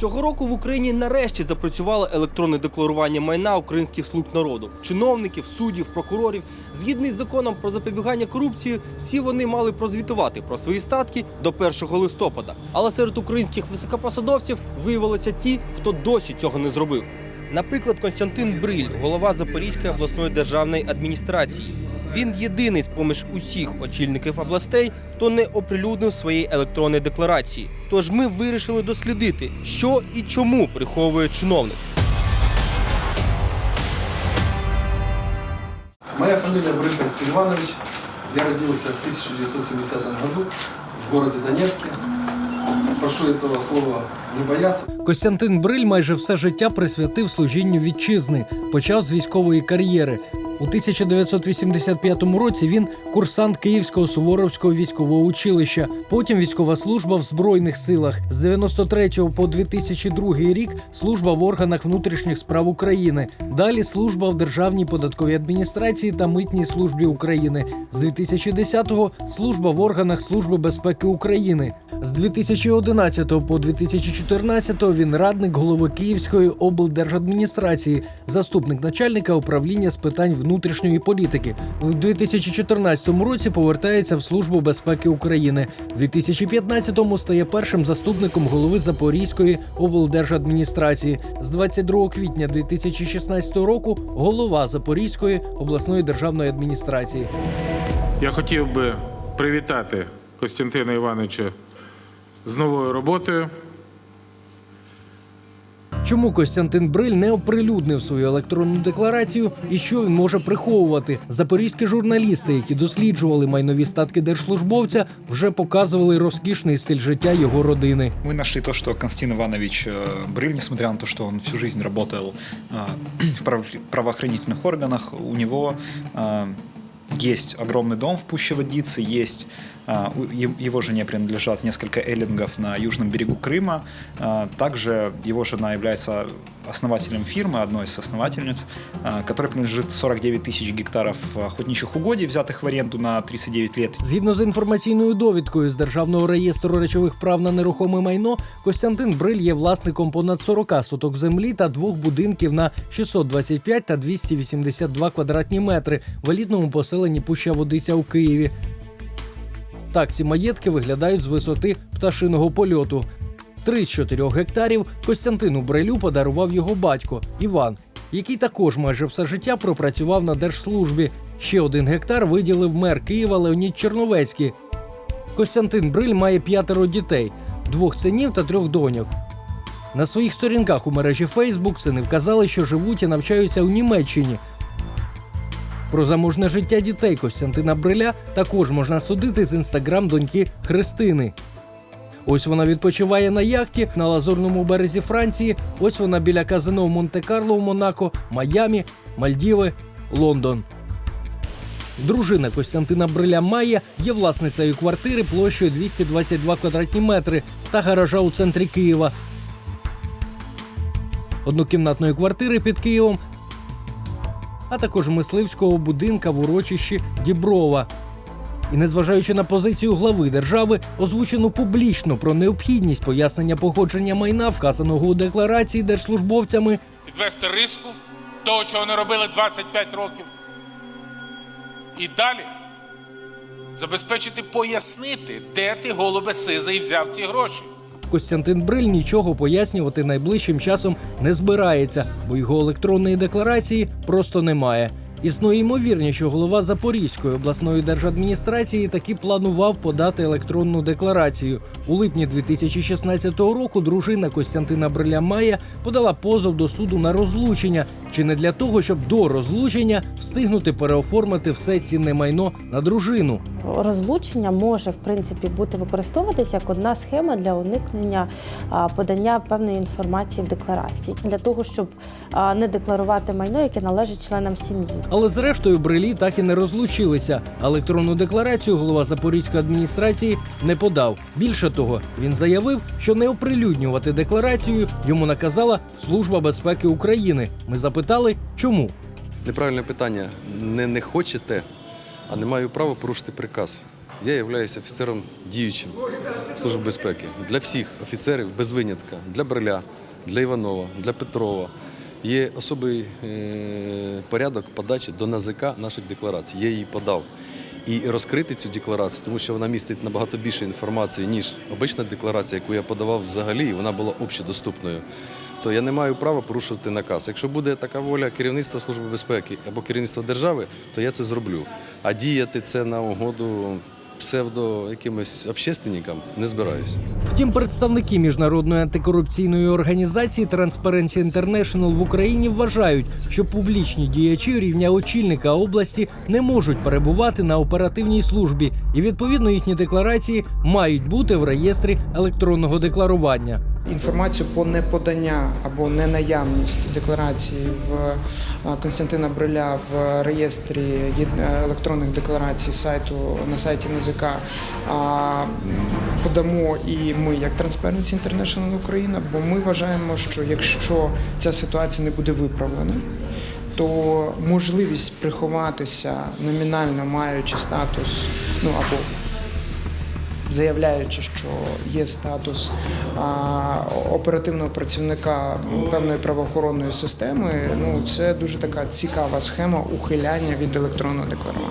Цього року в Україні нарешті запрацювало електронне декларування майна українських слуг народу, чиновників, суддів, прокурорів. Згідно із законом про запобігання корупції, всі вони мали прозвітувати про свої статки до 1 листопада. Але серед українських високопосадовців виявилися ті, хто досі цього не зробив. Наприклад, Константин Бриль, голова Запорізької обласної державної адміністрації. Він єдиний з поміж усіх очільників областей, хто не оприлюднив своєї електронної декларації. Тож ми вирішили дослідити, що і чому приховує чиновник. Моя фамилия Брыль Константин Иванович. Я родился в 1970 году в городе Донецке. Прошу этого слова не бояться. Костянтин Бриль майже все життя присвятив служінню вітчизни, почав з військової кар'єри. У 1985 році він курсант Київського Суворовського військового училища. Потім військова служба в збройних силах. З 93 по 2002 рік служба в органах внутрішніх справ України. Далі служба в Державній податковій адміністрації та митній службі України. З 2010-го служба в органах Служби безпеки України. З 2011 по 2014 він радник голови Київської облдержадміністрації, заступник начальника управління з питань внутрішньої політики. У 2014 році повертається в службу безпеки України. У 2015-му стає першим заступником голови Запорізької облдержадміністрації. З 22 квітня 2016 року голова Запорізької обласної державної адміністрації. Я хотів би привітати Костянтина Івановича з новою роботою. Чому Костянтин Бриль не оприлюднив свою електронну декларацію і що він може приховувати? Запорізькі журналісти, які досліджували майнові статки держслужбовця, вже показували розкішний стиль життя його родини. Мы нашли то, что Константин Иванович э, Брыль, несмотря на то, что он всю жизнь работал э, в прав- правоохранительных органах, у него э, есть огромный дом в Пущеводице, есть э, у- е- его жене принадлежат несколько эллингов на южном берегу Крыма. Э, Также его жена является основателем фирмы, одной из основательниц, э, которой принадлежит 49 тысяч гектаров охотничьих угодий, взятых в аренду на 39 лет. Згідно з інформаційною довідкою з державного реєстру речових прав на нерухоме майно, Костянтин Бриль є власником понад 40 соток землі та двох будинків на 625 та 282 квадратні метри в елітному поселенні Пуща Водиця у Києві. Так ці маєтки виглядають з висоти пташиного польоту. Три з чотирьох гектарів Костянтину Брилю подарував його батько Іван, який також майже все життя пропрацював на держслужбі. Ще один гектар виділив мер Києва Леонід Черновецький. Костянтин Бриль має п'ятеро дітей, двох синів та трьох доньок. На своїх сторінках у мережі Фейсбук сини вказали, що живуть і навчаються у Німеччині. Про заможне життя дітей Костянтина Бриля також можна судити з інстаграм доньки Христини. Ось вона відпочиває на яхті на лазурному березі Франції. Ось вона біля казино в Монте-Карло в Монако, Майамі, Мальдіви, Лондон. Дружина Костянтина Бриля Майя є власницею квартири площею 222 квадратні метри та гаража у центрі Києва. Однокімнатної квартири під Києвом, а також мисливського будинка в урочищі Діброва. І незважаючи на позицію глави держави, озвучену публічно про необхідність пояснення походження майна, вказаного у декларації держслужбовцями, підвести риску того, що вони робили 25 років. І далі забезпечити пояснити, де ти, голубе сизий, взяв ці гроші. Костянтин Бриль нічого пояснювати найближчим часом не збирається, бо його електронної декларації просто немає. Існує ймовірність, що голова Запорізької обласної держадміністрації таки планував подати електронну декларацію. У липні 2016 року дружина Костянтина Бриля Майя подала позов до суду на розлучення, чи не для того, щоб до розлучення встигнути переоформити все цінне майно на дружину. Розлучення може в принципі бути використовуватись як одна схема для уникнення подання певної інформації в декларації для того, щоб не декларувати майно, яке належить членам сім'ї. Але зрештою брилі так і не розлучилися. Електронну декларацію голова Запорізької адміністрації не подав. Більше того, він заявив, що не оприлюднювати декларацію йому наказала Служба безпеки України. Ми запитали, чому. Неправильне питання. Не не хочете, а не маю права порушити приказ. Я являюсь офіцером діючим Служби безпеки для всіх офіцерів без винятка, для Бриля, для Іванова, для Петрова. Є особий е, порядок подачі до НАЗК наших декларацій. Я її подав. І розкрити цю декларацію, тому що вона містить набагато більше інформації, ніж обична декларація, яку я подавав взагалі, і вона була общедоступною. То я не маю права порушувати наказ. Якщо буде така воля керівництва Служби безпеки або керівництва держави, то я це зроблю. А діяти це на угоду псевдо якимось общественникам не збираюсь. Втім, представники міжнародної антикорупційної організації Transparency International в Україні вважають, що публічні діячі рівня очільника області не можуть перебувати на оперативній службі, і відповідно їхні декларації мають бути в реєстрі електронного декларування. Інформацію по неподання або ненаявність декларації в е, Константина Бриля в реєстрі електронних декларацій сайту на сайті НЗК подамо і ми, як Transparency International Україна, бо ми вважаємо, що якщо ця ситуація не буде виправлена, то можливість приховатися номінально маючи статус, ну або заявляючи, що є статус оперативного працівника певної правоохоронної системи, ну це дуже така цікава схема ухиляння від електронного декларування.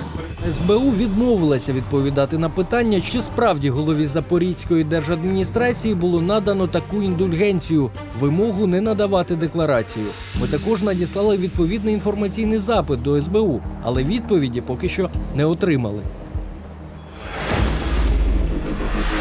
СБУ відмовилася відповідати на питання, чи справді голові Запорізької держадміністрації було надано таку індульгенцію вимогу не надавати декларацію. Ми також надіслали відповідний інформаційний запит до СБУ, але відповіді поки що не отримали.